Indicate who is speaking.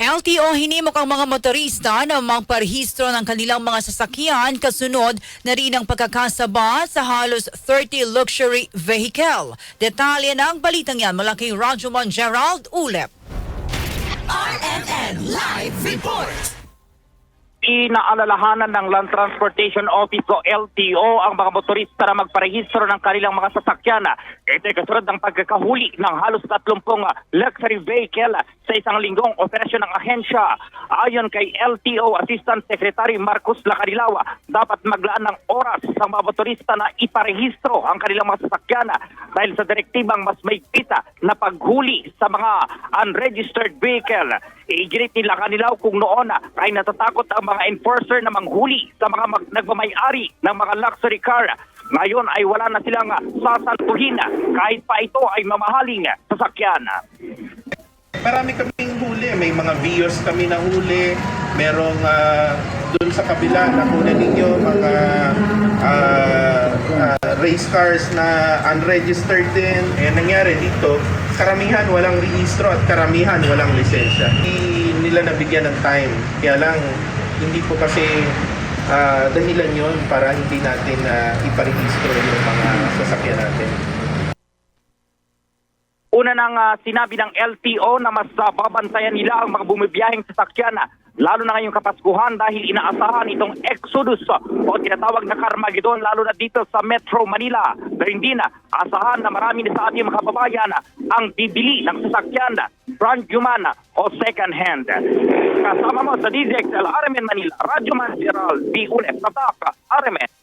Speaker 1: LTO hinimok ang mga motorista na magparehistro ng kanilang mga sasakyan kasunod na rin ang pagkakasaba sa halos 30 luxury vehicle. Detalye ng balitang yan mula kay Rajumon Gerald Ulep.
Speaker 2: RMN Live Report.
Speaker 3: Inaalalahanan ng Land Transportation Office o LTO ang mga motorista na magparehistro ng kanilang mga sasakyan. Ito ay kasunod ng pagkakahuli ng halos 30 luxury vehicle sa isang linggong operasyon ng ahensya. Ayon kay LTO Assistant Secretary Marcos Lacanilawa, dapat maglaan ng oras sa mga motorista na iparehistro ang kanilang mga sasakyan dahil sa direktibang mas may pita na paghuli sa mga unregistered vehicle. Iginit nila kanilaw kung noon ay natatakot ang mga enforcer na manghuli sa mga mag- nagmamayari ng mga luxury car. Ngayon ay wala na silang sasantuhin kahit pa ito ay mamahaling sasakyan.
Speaker 4: Marami kaming huli. May mga Vios kami na huli. Merong ah, dun sa kabila na kunan ninyo mga ah, ah, race cars na unregistered din. Eh, nangyari dito, karamihan walang rehistro at karamihan walang lisensya. Hindi nila nabigyan ng time. Kaya lang, hindi po kasi ah, dahilan yon para hindi natin na iparehistro yung mga sasakyan natin.
Speaker 3: Una nang ah, sinabi ng LTO na mas ah, babantayan nila ang mga bumibiyaheng sasakyan ah, lalo na ngayong Kapaskuhan dahil inaasahan itong Exodus o tinatawag na Carmageddon lalo na dito sa Metro Manila. Pero hindi na asahan na marami na sa ating mga kababayan ang bibili ng sasakyan brand new man o second hand. Kasama mo sa DZXL RMN Manila, Radyo Man Gerald, B. Unef, Tataka, RMN.